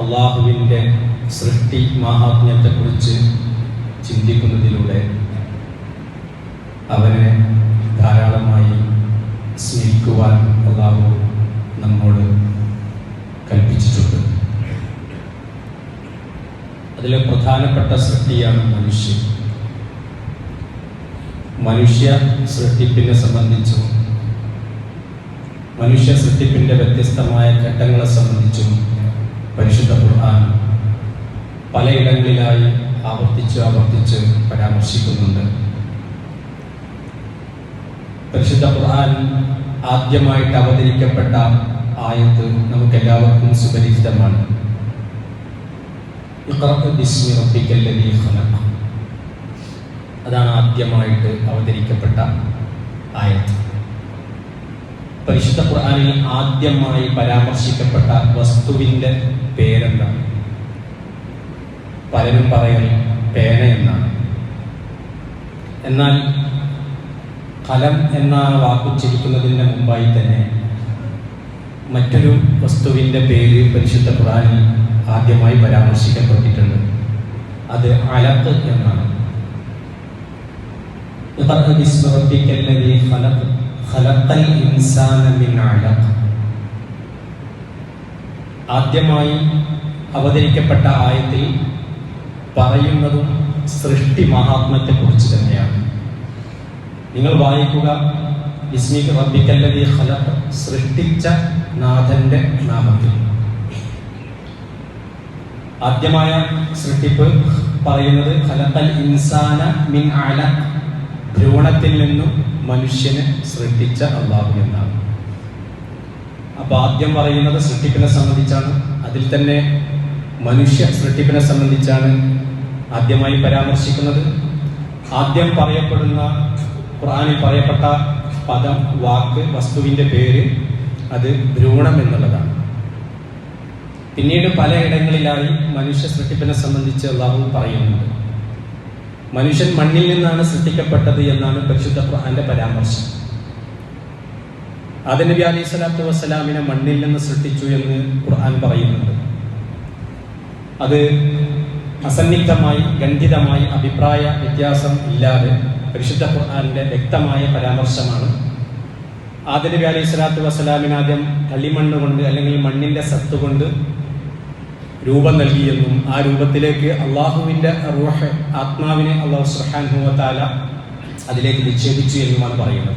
അള്ളാഹുവിന്റെ സൃഷ്ടി മഹാത്മ്യത്തെക്കുറിച്ച് ചിന്തിക്കുന്നതിലൂടെ അവനെ ധാരാളമായി സ്നേഹിക്കുവാൻ അള്ളാഹു നമ്മോട് കൽപ്പിച്ചിട്ടുണ്ട്. അതിലെ പ്രധാനപ്പെട്ട സൃഷ്ടിയാണ് മനുഷ്യൻ. മനുഷ്യ സൃഷ്ടിപ്പിനെ സംബന്ധിച്ചും മനുഷ്യ സൃഷ്ടിപ്പിന്റെ വ്യത്യസ്തമായ ഘട്ടങ്ങളെ സംബന്ധിച്ചും പരിശുദ്ധ ഖുർആൻ പലയിടങ്ങളിലായി ആവർത്തിച്ച് ആവർത്തിച്ച് പരാമർശിക്കുന്നുണ്ട്. പരിശുദ്ധ ഖുർആൻ ആദ്യമായിട്ട് അവതരിക്കപ്പെട്ട ആയത്ത് നമുക്ക് എല്ലാവർക്കും സുപരിചിതമാണ് അതാണ് ആദ്യമായിട്ട് അവതരിക്കപ്പെട്ട ആയത്ത്. പരിശുദ്ധ ഖുർആാനിൽ ആദ്യമായി പരാമർശിക്കപ്പെട്ട വസ്തുവിന്റെ പേരെന്താണ്? പലരും പറയൽ പേന എന്നാണ്. എന്നാൽ കലം എന്ന വാക്കുച്ചിരിക്കുന്നതിന്റെ മുമ്പായി തന്നെ മറ്റൊരു വസ്തുവിന്റെ പേര് പരിശുദ്ധ ഖുർആനിൽ ആദ്യമായി പരാമർശിക്കപ്പെട്ടിട്ടുണ്ട്. അത് അലത്ത് എന്നാണ്. ആദ്യമായി അവതരിക്കപ്പെട്ട ആയത്തിൽ പറയുന്നതും സൃഷ്ടി മഹാത്മത്തെ കുറിച്ച് തന്നെയാണ്. നിങ്ങൾ വായിക്കുക ഇസ്മിക് റബിക്കല്ലതി ഖലഖ് സൃഷ്ടിച്ച നാഥന്റെ നാമത്തിൽ. ആദ്യമായ സൃഷ്ടിപ്പ് പറയുന്നത് ഖലഖൽ ഇൻസാന മിൻ അല ഭ്രൂണത്തിൽ നിന്നും മനുഷ്യനെ സൃഷ്ടിച്ച അള്ളാഹു എന്നാണ്. അപ്പൊ ആദ്യം പറയുന്നത് സൃഷ്ടിപ്പിനെ സംബന്ധിച്ചാണ്. അതിൽ തന്നെ മനുഷ്യ സൃഷ്ടിപ്പിനെ സംബന്ധിച്ചാണ് ആദ്യമായി പരാമർശിക്കുന്നത്. ആദ്യം പറയപ്പെടുന്ന ഖുറാനിൽ പറയപ്പെട്ട പദം വാക്ക് വസ്തുവിന്റെ പേര് അത് ഭ്രൂണം എന്നുള്ളതാണ്. പിന്നീട് പലയിടങ്ങളിലായി മനുഷ്യ സൃഷ്ടിപ്പിനെ സംബന്ധിച്ച് അള്ളാഹു പറയുന്നുണ്ട്. മനുഷ്യൻ മണ്ണിൽ നിന്നാണ് സൃഷ്ടിക്കപ്പെട്ടത് എന്നാണ് പരിശുദ്ധ ഖുർആന്റെ പരാമർശം. അതിന് അലൈഹി സ്വലാത്തു വസ്സലാമിനെ മണ്ണിൽ നിന്ന് സൃഷ്ടിച്ചു എന്ന് ഖുർആൻ പറയുന്നുണ്ട്. അത് അസന്നിഗ്ധമായി ഖണ്ഡിതമായി അഭിപ്രായ വ്യത്യാസം ഇല്ലാതെ പരിശുദ്ധ ഖുർആാന്റെ വ്യക്തമായ പരാമർശമാണ്. ആദിനബി അലൈഹി സ്വലാത്തു വസ്സലാമിന് ആദ്യം കളിമണ്ണ് കൊണ്ട് അല്ലെങ്കിൽ മണ്ണിന്റെ സത്ത് കൊണ്ട് രൂപം നൽകിയെന്നും ആ രൂപത്തിലേക്ക് അള്ളാഹുവിന്റെ റൂഹ് ആത്മാവിനെ അള്ളാഹു സുഹാൻഹുവത്താല അതിലേക്ക് നിക്ഷേപിച്ചു എന്നുമാണ് പറയുന്നത്.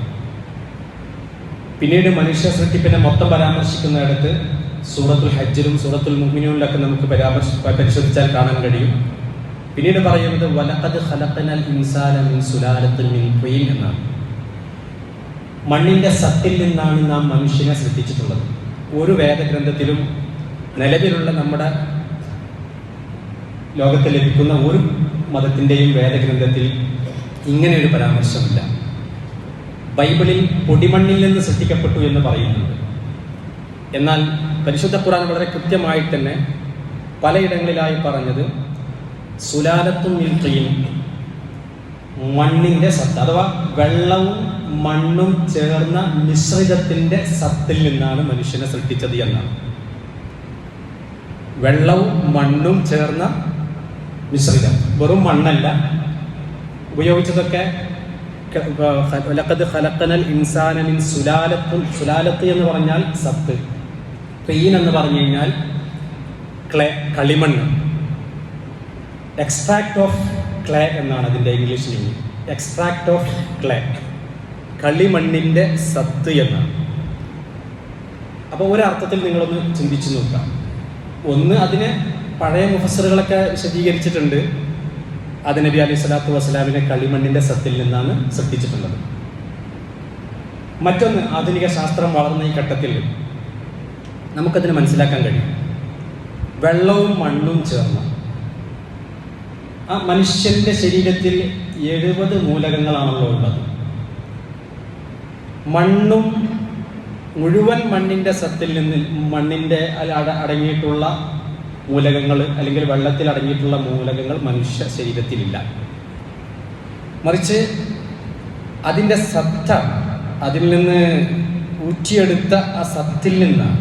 പിന്നീട് മനുഷ്യ സൃഷ്ടിപ്പിനെ മൊത്തം പരാമർശിക്കുന്നിടത്ത് സൂറത്തുൽ ഹജ്ജിലും സൂറത്തുൽ മുമിനൂനിലൊക്കെ നമുക്ക് പരാമർശ പരിശോധിച്ചാൽ കാണാൻ കഴിയും. പിന്നീട് പറയുന്നത് വലക്കത് ഹലത്തനൽ ഇൻസാന മിൻ സുലാലത്തിൽ എന്നാണ്. മണ്ണിന്റെ സത്തിൽ നിന്നാണ് നാം മനുഷ്യനെ സൃഷ്ടിച്ചിട്ടുള്ളത്. ഒരു വേദഗ്രന്ഥത്തിലും നിലവിലുള്ള നമ്മുടെ ലോകത്ത് ലഭിക്കുന്ന ഒരു മതത്തിന്റെയും വേദഗ്രന്ഥത്തിൽ ഇങ്ങനെ ഒരു പരാമർശമില്ല. ബൈബിളിൽ പൊടിമണ്ണിൽ നിന്ന് സൃഷ്ടിക്കപ്പെട്ടു എന്ന് പറയുന്നുണ്ട്. എന്നാൽ പരിശുദ്ധ ഖുറാൻ വളരെ കൃത്യമായി തന്നെ പലയിടങ്ങളിലായി പറഞ്ഞത് സുലാലത്തും നിൽക്കുകയും മണ്ണിന്റെ സത്ത് അഥവാ വെള്ളവും മണ്ണും ചേർന്ന മിശ്രിതത്തിന്റെ സത്തിൽ നിന്നാണ് മനുഷ്യനെ സൃഷ്ടിച്ചത് എന്നാണ്. വെള്ളവും മണ്ണും ചേർന്ന മിശ്രിതം വെറും മണ്ണല്ല. ഉപയോഗിച്ചതൊക്കെ സുലാലത്ത് എന്ന് പറഞ്ഞാൽ സത്ത്. ക്ലീൻ എന്ന് പറഞ്ഞു കഴിഞ്ഞാൽ ക്ലേ കളിമണ്ണ്. എക്സ്ട്രാക്ട് ഓഫ് ക്ലേ എന്നാണ് അതിന്റെ English meaning extract of clay. കളിമണ്ണിന്റെ സത്ത് എന്നാണ്. അപ്പോൾ ഒരർത്ഥത്തിൽ നിങ്ങളൊന്ന് ചിന്തിച്ചു നോക്കാം ഒന്ന് അതിന് പഴയ മുഫസറുകളൊക്കെ വിശദീകരിച്ചിട്ടുണ്ട്. അത് നബി അലൈഹി സ്വലാത്തു വസ്സലാമിനെ കളിമണ്ണിന്റെ സത്തിൽ നിന്നാണ് സൃഷ്ടിച്ചിട്ടുള്ളത്. മറ്റൊന്ന് ആധുനിക ശാസ്ത്രം വളർന്ന ഈ ഘട്ടത്തിൽ നമുക്കതിന് മനസ്സിലാക്കാൻ കഴിയും. വെള്ളവും മണ്ണും ചേർന്ന. ആ മനുഷ്യന്റെ ശരീരത്തിൽ എഴുപത് മൂലകങ്ങളാണല്ലോ ഉള്ളത്. മണ്ണും മുഴുവൻ മണ്ണിന്റെ സത്തിൽ നിന്ന് മണ്ണിന്റെ അടങ്ങിയിട്ടുള്ള മൂലകങ്ങൾ അല്ലെങ്കിൽ വെള്ളത്തിൽ അടങ്ങിയിട്ടുള്ള മൂലകങ്ങൾ മനുഷ്യ ശരീരത്തിലില്ല. മറിച്ച് അതിന്റെ സത്ത അതിൽ നിന്ന് ഊറ്റിയെടുത്ത ആ സത്തിൽ നിന്നാണ്.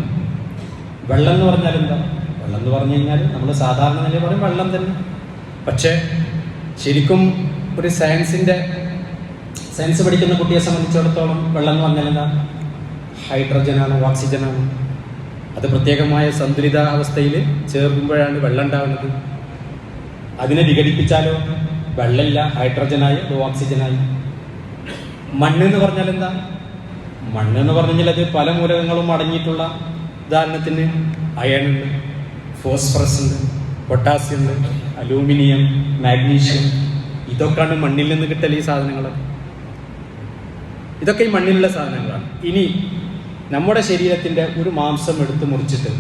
വെള്ളം എന്ന് പറഞ്ഞാൽ എന്താ? വെള്ളം എന്ന് പറഞ്ഞു കഴിഞ്ഞാൽ നമ്മൾ സാധാരണ നിലയിൽ പറയും വെള്ളം തന്നെ. പക്ഷേ ശരിക്കും ഒരു സയൻസിന്റെ സയൻസ് പഠിക്കുന്ന കുട്ടിയെ സംബന്ധിച്ചിടത്തോളം വെള്ളം എന്ന് പറഞ്ഞാൽ എന്താ? ഹൈഡ്രജനാണ് ഓക്സിജനാണ്. അത് പ്രത്യേകമായ സന്തുലിതാവസ്ഥയിൽ ചേർക്കുമ്പോഴാണ് വെള്ളം ഉണ്ടാവുന്നത് അതിനെ വിഘടിപ്പിച്ചാലോ? വെള്ളമില്ല ഹൈഡ്രജനായി ഓക്സിജനായി. മണ്ണ് എന്ന് പറഞ്ഞാൽ എന്താ? മണ്ണ് എന്ന് പറഞ്ഞാൽ അത് പല മൂലകങ്ങളും അടങ്ങിയിട്ടുള്ള ഉദാഹരണത്തിന് അയൺ ഉണ്ട് ഫോസ്ഫറസ് ഉണ്ട് പൊട്ടാസ്യം ഉണ്ട് അലൂമിനിയം മാഗ്നീഷ്യം. ഇതൊക്കെയാണ് മണ്ണിൽ നിന്ന് കിട്ടൽ ഈ സാധനങ്ങൾ ഇതൊക്കെ ഈ മണ്ണിലുള്ള സാധനങ്ങളാണ്. ഇനി നമ്മുടെ ശരീരത്തിന്റെ ഒരു മാംസം എടുത്ത് മുറിച്ചിട്ട്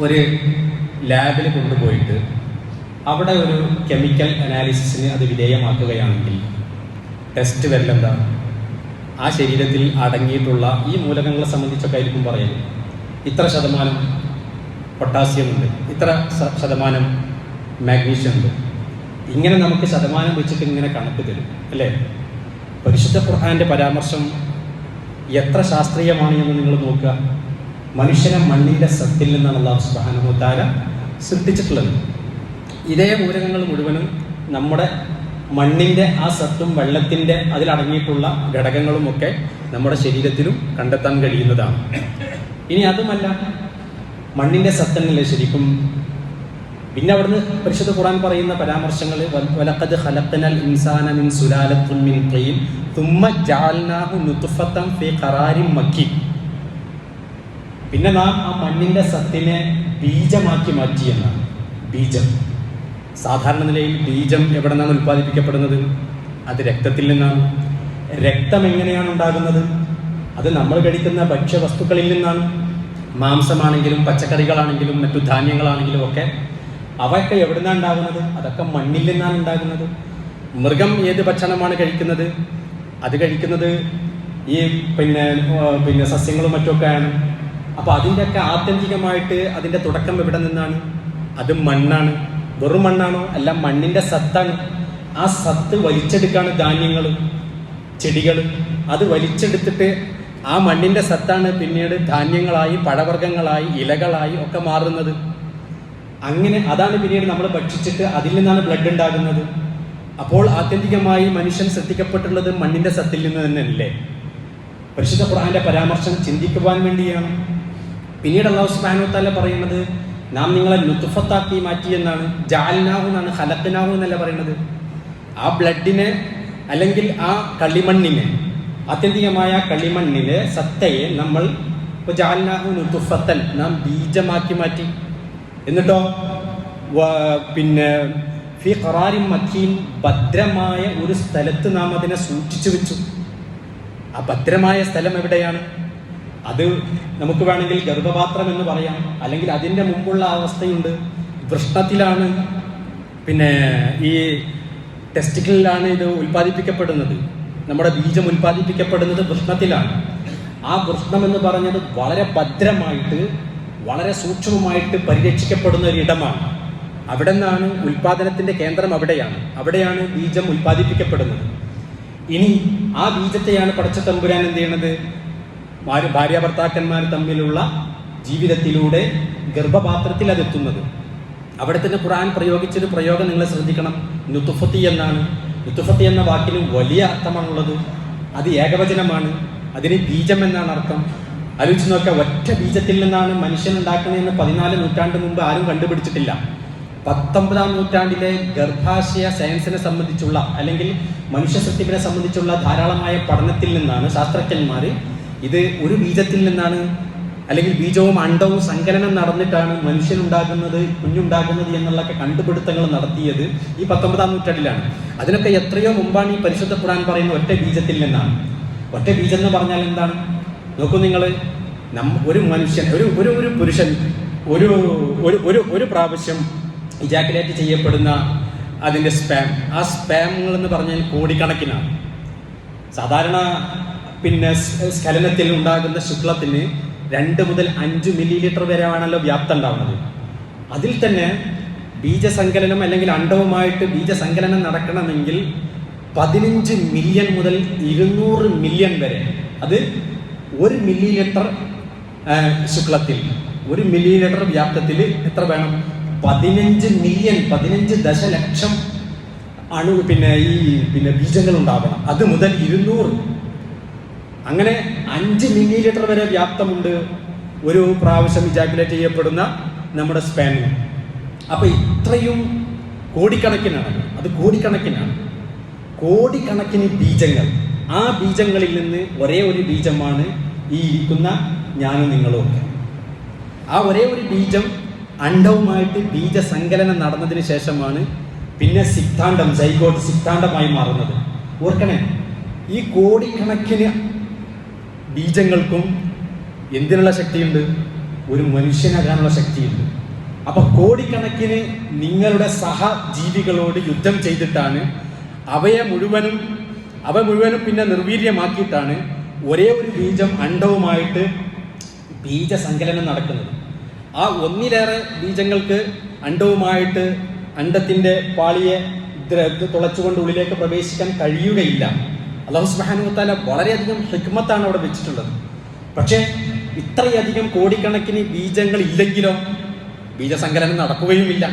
ഒരു ലാബിൽ കൊണ്ടുപോയിട്ട് അവിടെ ഒരു കെമിക്കൽ അനാലിസിസിന് അത് വിധേയമാക്കുകയാണെങ്കിൽ ടെസ്റ്റ് വരലെന്താ ആ ശരീരത്തിൽ അടങ്ങിയിട്ടുള്ള ഈ മൂലകങ്ങളെ സംബന്ധിച്ചൊക്കെ ആയിരിക്കും പറയുന്നത് ഇത്ര ശതമാനം പൊട്ടാസ്യം ഉണ്ട് ഇത്ര ശതമാനം മാഗ്നീഷ്യം ഉണ്ട്. ഇങ്ങനെ നമുക്ക് ശതമാനം വെച്ചിട്ട് ഇങ്ങനെ കണക്ക് തരും അല്ലേ? പരിശുദ്ധ ഖുർആന്റെ പരാമർശം എത്ര ശാസ്ത്രീയമാണ് എന്ന് നിങ്ങൾ നോക്കുക. മനുഷ്യനെ മണ്ണിന്റെ സത്തിൽ നിന്നാണ് അള്ളാഹു സുബ്ഹാനഹു താര സൃഷ്ടിച്ചിട്ടുള്ളത്. ഇതേ മൂലകങ്ങൾ മുഴുവനും നമ്മുടെ മണ്ണിന്റെ ആ സത്തും വെള്ളത്തിന്റെ അതിലടങ്ങിയിട്ടുള്ള ഘടകങ്ങളുമൊക്കെ നമ്മുടെ ശരീരത്തിലും കണ്ടെത്താൻ കഴിയുന്നതാണ്. ഇനി അതുമല്ല മണ്ണിന്റെ സത്തന്നല്ലേ ശരിക്കും പിന്നെ അവിടുന്ന് പരിശുദ്ധ ഖുർആൻ പറയുന്ന പരാമർശങ്ങൾ ഇൻസാന മിൻ മിൻ പിന്നെ നാം ആ മണ്ണിന്റെ സത്തിനെ ബീജമാക്കി മാറ്റി എന്നാണ്. ബീജം. സാധാരണ നിലയിൽ ബീജം എവിടെ നിന്നാണ് ഉൽപ്പാദിപ്പിക്കപ്പെടുന്നത്? അത് രക്തത്തിൽ നിന്നാണ്. രക്തം എങ്ങനെയാണ് ഉണ്ടാകുന്നത്? അത് നമ്മൾ കഴിക്കുന്ന ഭക്ഷ്യവസ്തുക്കളിൽ നിന്നാണ്. മാംസമാണെങ്കിലും പച്ചക്കറികളാണെങ്കിലും മറ്റു ധാന്യങ്ങളാണെങ്കിലും ഒക്കെ അവയൊക്കെ എവിടെ നിന്നാണ് ഉണ്ടാകുന്നത്? അതൊക്കെ മണ്ണിൽ നിന്നാണ് ഉണ്ടാകുന്നത്. മൃഗം ഏത് ഭക്ഷണമാണ് കഴിക്കുന്നത്? അത് കഴിക്കുന്നത് ഈ പിന്നെ പിന്നെ സസ്യങ്ങളും മറ്റുമൊക്കെയാണ്. അപ്പോൾ അതിന്റെയൊക്കെ ആത്യന്തികമായിട്ട് അതിന്റെ തുടക്കം എവിടെ നിന്നാണ്? അത് മണ്ണാണ്. വെറും മണ്ണാണോ? അല്ല മണ്ണിന്റെ സത്താണ്. ആ സത്ത് വലിച്ചെടുക്കാണ് ധാന്യങ്ങൾ ചെടികൾ അത് വലിച്ചെടുത്തിട്ട് ആ മണ്ണിന്റെ സത്താണ് പിന്നീട് ധാന്യങ്ങളായി പഴവർഗങ്ങളായി ഇലകളായി ഒക്കെ മാറുന്നത്. അങ്ങനെ അതാണ് പിന്നീട് നമ്മൾ ഭക്ഷിച്ചിട്ട് അതിൽ നിന്നാണ് ബ്ലഡ് ഉണ്ടാകുന്നത്. അപ്പോൾ ആത്യന്തികമായി മനുഷ്യൻ ശ്രദ്ധിക്കപ്പെട്ടുള്ളത് മണ്ണിന്റെ സത്തിൽ നിന്ന് തന്നെയല്ലേ? പരിശുദ്ധ ഖുർആന്റെ പരാമർശം ചിന്തിക്കുവാൻ വേണ്ടിയാണ്. പിന്നീട് അള്ളാഹു സുബ്ഹാനഹു തആല പറയുന്നത് നാം നിങ്ങളെ ലുത്തുഫത്താക്കി മാറ്റി എന്നാണ്. ജാൽനാഹു എന്നാണ്. ഹലക്കനാഹു എന്നല്ല പറയുന്നത്. ആ ബ്ലഡിനെ അല്ലെങ്കിൽ ആ കളിമണ്ണിനെ ആത്യന്തികമായ കളിമണ്ണിലെ സത്തയെ നമ്മൾ ജാൽനാഹു ലുത്തുഫത്തൻ നാം ബീജമാക്കി മാറ്റി. എന്നിട്ടോ? പിന്നെ ഫി ഖറാരിൻ മക്കീൻ ഭദ്രമായ ഒരു സ്ഥലത്ത് നാം അതിനെ സൂക്ഷിച്ചു വെച്ചു. ആ ഭദ്രമായ സ്ഥലം എവിടെയാണ്? അത് നമുക്ക് വേണമെങ്കിൽ ഗർഭപാത്രം എന്ന് പറയാം. അല്ലെങ്കിൽ അതിന്റെ മുമ്പുള്ള അവസ്ഥയുണ്ട്. വൃഷ്ണത്തിലാണ്. പിന്നെ ഈ ടെസ്റ്റിക്കിലാണ് ഇത് ഉൽപ്പാദിപ്പിക്കപ്പെടുന്നത്. നമ്മുടെ ബീജം ഉൽപ്പാദിപ്പിക്കപ്പെടുന്നത് വൃഷ്ണത്തിലാണ്. ആ വൃഷ്ണം എന്ന് പറഞ്ഞത് വളരെ ഭദ്രമായിട്ട് വളരെ സൂക്ഷ്മമായിട്ട് പരിരക്ഷിക്കപ്പെടുന്ന ഒരു ഇടമാണ്. അവിടെ നിന്നാണ് ഉൽപാദനത്തിന്റെ കേന്ദ്രം അവിടെയാണ്. അവിടെയാണ് ബീജം ഉൽപ്പാദിപ്പിക്കപ്പെടുന്നത്. ഇനി ആ ബീജത്തെയാണ് പടച്ച തമ്പുരാൻ എന്ത് ചെയ്യണത്? ഭാര്യ ഭർത്താക്കന്മാർ തമ്മിലുള്ള ജീവിതത്തിലൂടെ ഗർഭപാത്രത്തിൽ അതെത്തുന്നത് അവിടെ തന്നെ ഖുറാൻ പ്രയോഗിച്ചൊരു പ്രയോഗം നിങ്ങൾ ശ്രദ്ധിക്കണം. നുത്തുഫത്തി എന്നാണ്. നുത്തുഫത്തി എന്ന വാക്കിന് വലിയ അർത്ഥമാണുള്ളത്. അത് ഏകവചനമാണ്. അതിന് ബീജം എന്നാണ് അർത്ഥം. ആലോചിച്ച് നോക്കുക ഒറ്റ ബീജത്തിൽ നിന്നാണ് മനുഷ്യൻ ഉണ്ടാക്കുന്നതെന്ന് പതിനാല് നൂറ്റാണ്ട് മുമ്പ് ആരും കണ്ടുപിടിച്ചിട്ടില്ല. പത്തൊമ്പതാം നൂറ്റാണ്ടിലെ ഗർഭാശയ സയൻസിനെ സംബന്ധിച്ചുള്ള അല്ലെങ്കിൽ മനുഷ്യ സൃഷ്ടിപ്പിനെ സംബന്ധിച്ചുള്ള ധാരാളമായ പഠനത്തിൽ നിന്നാണ് ശാസ്ത്രജ്ഞന്മാർ ഇത് ഒരു ബീജത്തിൽ നിന്നാണ് അല്ലെങ്കിൽ ബീജവും അണ്ടവും സങ്കലനം നടന്നിട്ടാണ് മനുഷ്യനുണ്ടാകുന്നത് കുഞ്ഞുണ്ടാകുന്നത് എന്നുള്ളൊക്കെ കണ്ടുപിടുത്തങ്ങൾ നടത്തിയത് ഈ പത്തൊമ്പതാം നൂറ്റാണ്ടിലാണ്. അതിനൊക്കെ എത്രയോ മുമ്പാണ് ഈ പരിശുദ്ധ ഖുർആൻ പറയുന്ന ഒറ്റ ബീജത്തിൽ നിന്നാണ്. ഒറ്റ ബീജം എന്ന് പറഞ്ഞാൽ എന്താണ്? നോക്കൂ നിങ്ങൾ ഒരു മനുഷ്യൻ ഒരു ഒരു ഒരു പുരുഷൻ ഒരു ഒരു ഒരു ഒരു പ്രാവശ്യം ഇജാക്കുലേറ്റ് ചെയ്യപ്പെടുന്ന അതിന്റെ സ്പാം ആ സ്പാമുകൾ എന്ന് പറഞ്ഞാൽ കോടിക്കണക്കിനാണ്. സാധാരണ പിന്നെ സ്ഖലനത്തിൽ ഉണ്ടാകുന്ന ശുക്ലത്തിന് രണ്ട് മുതൽ അഞ്ച് മില്ലി ലിറ്റർ വരെ ആണല്ലോ വ്യാപ്തം ഉണ്ടാവുന്നത്. അതിൽ തന്നെ ബീജസങ്കലനം അല്ലെങ്കിൽ അണ്ടവുമായിട്ട് ബീജസങ്കലനം നടക്കണമെങ്കിൽ പതിനഞ്ച് മില്യൺ മുതൽ ഇരുന്നൂറ് മില്യൺ വരെ. അത് ഒരു മില്ലി ലിറ്റർ ശുക്ലത്തിൽ ഒരു മില്ലി ലിറ്റർ വ്യാപ്തത്തിൽ എത്ര വേണം? പതിനഞ്ച് മില്യൺ പതിനഞ്ച് ദശലക്ഷം അണു പിന്നെ ഈ പിന്നെ ബീജങ്ങൾ ഉണ്ടാവണം അത് മുതൽ ഇരുന്നൂറ്. അങ്ങനെ അഞ്ച് മില്ലി ലിറ്റർ വരെ വ്യാപ്തമുണ്ട്. ഒരു പ്രാവശ്യം ഇജാക്കുലേറ്റ് ചെയ്യപ്പെടുന്ന നമ്മുടെ സ്പാനിന് അപ്പൊ ഇത്രയും കോടിക്കണക്കിനാണ്. അത് കോടിക്കണക്കിനാണ്. കോടിക്കണക്കിന് ബീജങ്ങൾ. ആ ബീജങ്ങളിൽ നിന്ന് ഒരേ ഒരു ബീജമാണ് ഈ ഇരിക്കുന്ന ഞാനും നിങ്ങളും ഒക്കെ. ആ ഒരേ ഒരു ബീജം അണ്ടവുമായിട്ട് ബീജസങ്കലനം നടന്നതിന് ശേഷമാണ് പിന്നെ സിദ്ധാന്തം ജൈഗോട്ട് സിദ്ധാന്തമായി മാറുന്നത്. ഓർക്കണേ ഈ കോടിക്കണക്കിന് ബീജങ്ങൾക്കും എന്തിനുള്ള ശക്തിയുണ്ട്? ഒരു മനുഷ്യനാകാനുള്ള ശക്തിയുണ്ട്. അപ്പൊ കോടിക്കണക്കിന് നിങ്ങളുടെ സഹജീവികളോട് യുദ്ധം ചെയ്തിട്ടാണ് അവയെ മുഴുവനും അവ മുഴുവനും പിന്നെ നിർവീര്യമാക്കിയിട്ടാണ് ഒരേ ഒരു ബീജം അണ്ഡവുമായിട്ട് ബീജസങ്കലനം നടക്കുന്നത്. ആ ഒന്നിലേറെ ബീജങ്ങൾക്ക് അണ്ഡവുമായിട്ട് അണ്ഡത്തിന്റെ പാളിയെ തുളച്ചുകൊണ്ട് ഉള്ളിലേക്ക് പ്രവേശിക്കാൻ കഴിയുകയില്ല. അള്ളാഹു സുബ്ഹാനഹു വതാല വളരെയധികം ഹിക്മത്താണ് അവിടെ വെച്ചിട്ടുള്ളത്. പക്ഷേ ഇത്രയധികം കോടിക്കണക്കിന് ബീജങ്ങൾ ഇല്ലെങ്കിലോ ബീജസങ്കലനം നടക്കുകയുമില്ല.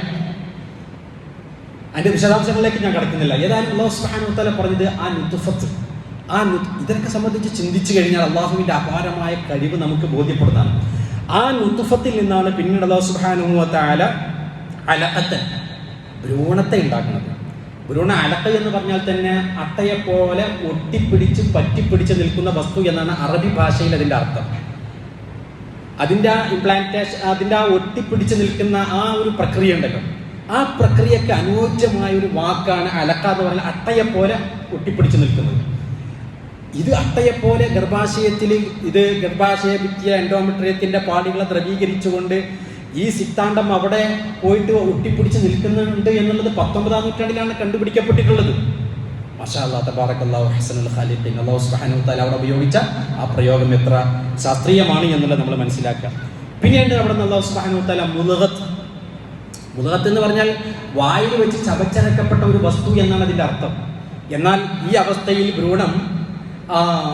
അതിന്റെ വിശദാംശങ്ങളിലേക്ക് ഞാൻ കടക്കുന്നില്ല. ഏതായാലും അള്ളാഹു സുബ്ഹാനഹു വതാല പറഞ്ഞത് ആ നുതുഫത്ത് ആ ഇതൊക്കെ സംബന്ധിച്ച് ചിന്തിച്ചു കഴിഞ്ഞാൽ അള്ളാഹുവിന്റെ അപാരമായ കഴിവ് നമുക്ക് ബോധ്യപ്പെടുന്നതാണ്. ആ നുത്തുഫത്തിൽ നിന്നാണ് പിന്നീട് അള്ളാഹു സുബ്ഹാനഹു വതാല അലഅത്തൻ ഭ്രൂണത്തെ ഉണ്ടാക്കുന്നത്. ഭ്രൂണ അലക്ക എന്ന് പറഞ്ഞാൽ തന്നെ അട്ടയെ പോലെ ഒട്ടിപ്പിടിച്ച് പറ്റിപ്പിടിച്ച് നിൽക്കുന്ന വസ്തു എന്നാണ് അറബി ഭാഷയിൽ അതിന്റെ അർത്ഥം. അതിന്റെ ആ ഇംപ്ലാന്റേഷൻ അതിന്റെ ആ ഒട്ടിപ്പിടിച്ച് നിൽക്കുന്ന ആ ഒരു പ്രക്രിയ ഉണ്ടല്ലോ. ആ പ്രക്രിയക്ക് അനുയോജ്യമായ ഒരു വാക്കാണ് അലക്ക എന്ന് പറഞ്ഞാൽ അട്ടയെ പോലെ ഒട്ടിപ്പിടിച്ച് നിൽക്കുന്നത്. ഇത് അട്ടയെപ്പോലെ ഗർഭാശയത്തിൽ ഇത് ഗർഭാശയ ഭിത്തിയ എൻഡോമെട്രിയത്തിന്റെ പാളികളെ ദ്രവീകരിച്ചുകൊണ്ട് ഈ സിദ്ധാന്തം അവിടെ പോയിട്ട് ഒട്ടിപ്പിടിച്ച് നിൽക്കുന്നുണ്ട് എന്നുള്ളത് പത്തൊമ്പതാം നൂറ്റാണ്ടിലാണ് കണ്ടുപിടിക്കപ്പെട്ടിട്ടുള്ളത്. മാഷാ അല്ലാഹ് തബാറക്കല്ലാഹു ഹസനുൽ ഖാലിഖിൻ. അല്ലാഹു സുബ്ഹാനഹു വതആല അവിടെ ഉപയോഗിച്ച ആ പ്രയോഗം എത്ര ശാസ്ത്രീയമാണ് എന്നുള്ളത് നമ്മൾ മനസ്സിലാക്കുക. പിന്നീട് അവിടെ നിന്ന് അല്ലാഹു സുബ്ഹാനഹു താല മുലഹത്ത് മുലഹത്ത് എന്ന് പറഞ്ഞാൽ വായിൽ വെച്ച് ചവച്ചരക്കപ്പെട്ട ഒരു വസ്തു എന്നാണ് അതിന്റെ അർത്ഥം. എന്നാൽ ഈ അവസ്ഥയിൽ ഭ്രൂണം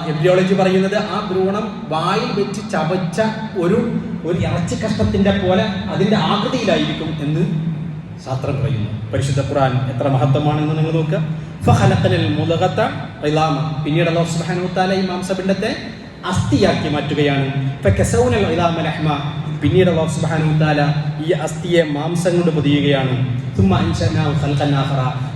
എംബ്രിയോളജി പറയുന്നത് ആ ഭ്രൂണം വായിൽ വെച്ച് ചവച്ച ഒരു ഒരു ഇറച്ചി കഷ്ടത്തിന്റെ പോലെ അതിന്റെ ആകൃതിയിലായിരിക്കും എന്ന് ശാസ്ത്രം പറയുന്നു. പരിശുദ്ധ ഖുർആൻ എത്ര മഹത്വമാണെന്ന് നിങ്ങൾ നോക്കുക. മുലഗത ഇളാമ പിന്നീട് അള്ളാഹു സുബ്ഹാനഹു തആല ഈ മാംസപിണ്ഡത്തെ അസ്ഥിയാക്കി മാറ്റുകയാണ്. പിന്നീട് അല്ലാഹു സുബ്ഹാനഹു താല ഈ അസ്ഥിയെ മാംസം കൊണ്ട് പൊതിയുകയാണ്.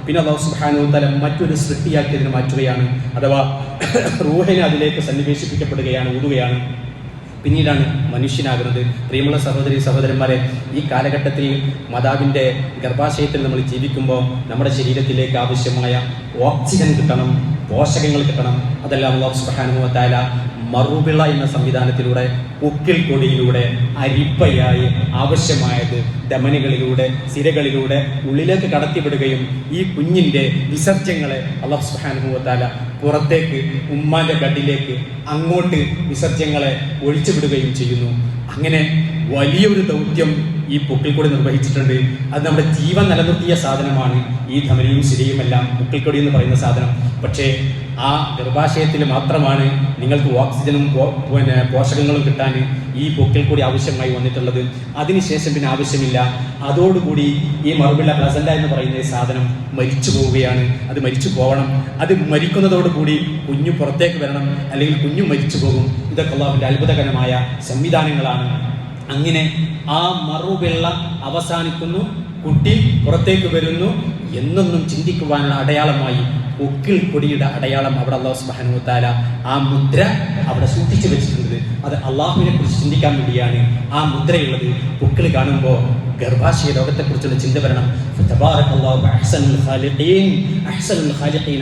പിന്നെ അല്ലാഹു സുബ്ഹാനഹു താല മറ്റൊരു സൃഷ്ടിയാക്കി അതിനെ മാറ്റുകയാണ്. അഥവാ റൂഹിനെ അതിലേക്ക് സന്നിവേശിപ്പിക്കപ്പെടുകയാണ് ഊതുകയാണ്. പിന്നീടാണ് മനുഷ്യനാകുന്നത്. പ്രിയമുള്ള സഹോദരി സഹോദരന്മാരെ ഈ കാലഘട്ടത്തിൽ മാതാവിന്റെ ഗർഭാശയത്തിൽ നമ്മൾ ജീവിക്കുമ്പോൾ നമ്മുടെ ശരീരത്തിലേക്ക് ആവശ്യമായ ഓക്സിജൻ കിട്ടണം പോഷകങ്ങൾ കിട്ടണം. അതെല്ലാം അള്ളാഹു സുബ്ഹാനഹു വതആല മറുപിള എന്ന സംവിധാനത്തിലൂടെ ഉക്കിൽ കൊടിയിലൂടെ അരിപ്പയായി ആവശ്യമായത് ധമനികളിലൂടെ സിരകളിലൂടെ ഉള്ളിലേക്ക് കടത്തിവിടുകയും ഈ കുഞ്ഞിന്റെ വിസർജ്യങ്ങളെ അള്ളാഹു സുബ്ഹാനഹു വതആല പുറത്തേക്ക് ഉമ്മാന്റെ ബഡിലേക്ക് അങ്ങോട്ട് വിസർജ്യങ്ങളെ ഒഴിച്ചുവിടുകയും ചെയ്യുന്നു. അങ്ങനെ വലിയൊരു ദൗത്യം ഈ പൊക്കിൾക്കൊടി നിർവഹിച്ചിട്ടുണ്ട്. അത് നമ്മുടെ ജീവൻ നിലനിർത്തിയ സാധനമാണ് ഈ ധമനിയും ശരിയും എല്ലാം പൊക്കിൾക്കൊടി എന്ന് പറയുന്ന സാധനം. പക്ഷേ ആ ഗർഭാശയത്തിൽ മാത്രമാണ് നിങ്ങൾക്ക് ഓക്സിജനും പിന്നെ പോഷകങ്ങളും കിട്ടാൻ ഈ പൊക്കിൾക്കൊടി ആവശ്യമായി വന്നിട്ടുള്ളത്. അതിനുശേഷം പിന്നെ ആവശ്യമില്ല. അതോടുകൂടി ഈ മറുപിള്ള പ്ലസന്റ എന്ന് പറയുന്ന സാധനം മരിച്ചു പോവുകയാണ്. അത് മരിച്ചു പോകണം അത് മരിക്കുന്നതോടുകൂടി കുഞ്ഞു പുറത്തേക്ക് വരണം. അല്ലെങ്കിൽ കുഞ്ഞു മരിച്ചു പോകും. ഇതൊക്കെ അള്ളാഹുവിന്റെ അത്ഭുതകരമായ സംവിധാനങ്ങളാണ്. അങ്ങനെ ആ മറുവെള്ള അവസാനിക്കുന്നു കുട്ടി പുറത്തേക്ക് വരുന്നു എന്നൊന്നും ചിന്തിക്കുവാനുള്ള അടയാളമായി ഉക്കിൽ കൊടിയുടെ അടയാളം അവിടെ അള്ളാഹു സുബാനുത്താല ആ മുദ്ര അവിടെ സൂക്ഷിച്ചു വെച്ചിട്ടുണ്ട്. അത് അള്ളാഹുവിനെ കുറിച്ച് ചിന്തിക്കാൻ വേണ്ടിയാണ് ആ മുദ്രയുള്ളത്. ഉക്കിൽ കാണുമ്പോൾ ഗർഭാശയ രോഗത്തെക്കുറിച്ചുള്ള ചിന്ത വരണം.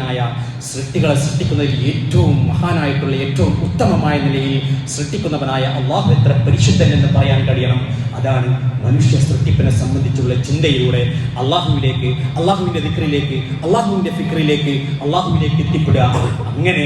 ായ സൃഷ്ടികളെ സൃഷ്ടിക്കുന്നതിൽ ഏറ്റവും മഹാനായിട്ടുള്ള ഏറ്റവും ഉത്തമമായ നിലയിൽ സൃഷ്ടിക്കുന്നവനായ അള്ളാഹു എത്ര പരിശുദ്ധൻ എന്ന് പറയാൻ കഴിയണം. അതാണ് മനുഷ്യ സൃഷ്ടിപ്പിനെ സംബന്ധിച്ചുള്ള ചിന്തയിലൂടെ അള്ളാഹുവിലേക്ക് അള്ളാഹുവിന്റെ ദിക്റിലേക്ക് അള്ളാഹുവിന്റെ ഫിക്രിലേക്ക് അള്ളാഹുവിലേക്ക് എത്തിപ്പെടുക. അങ്ങനെ